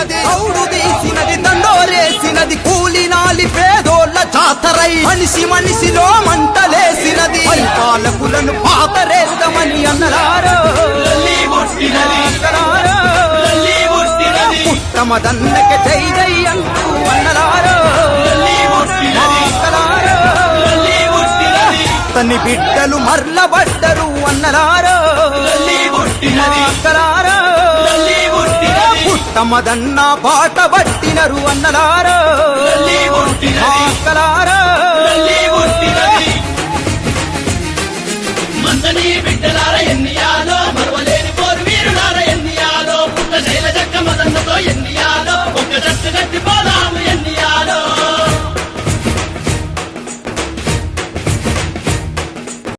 పుట్టినది కౌడు తీసినది దండోరేసినది కూలి నాలి పేదోళ్ళ చాతరై మనిషి మనిషిలో మంటలేసినది. పరిపాలకులను పాతరేద్దామని అన్నలారో. అన్నలారో. పుట్టమదన్నకి జై జై అంటూ అన్నలారో. తని బిడ్డలు మర్లబడ్డరు అన్నలారో. అక్కలారో పుట్టమదన్న బాట పట్టినరు అన్నలారో. అక్కలారో మందని బిడ్డలార ఎన్నియాలో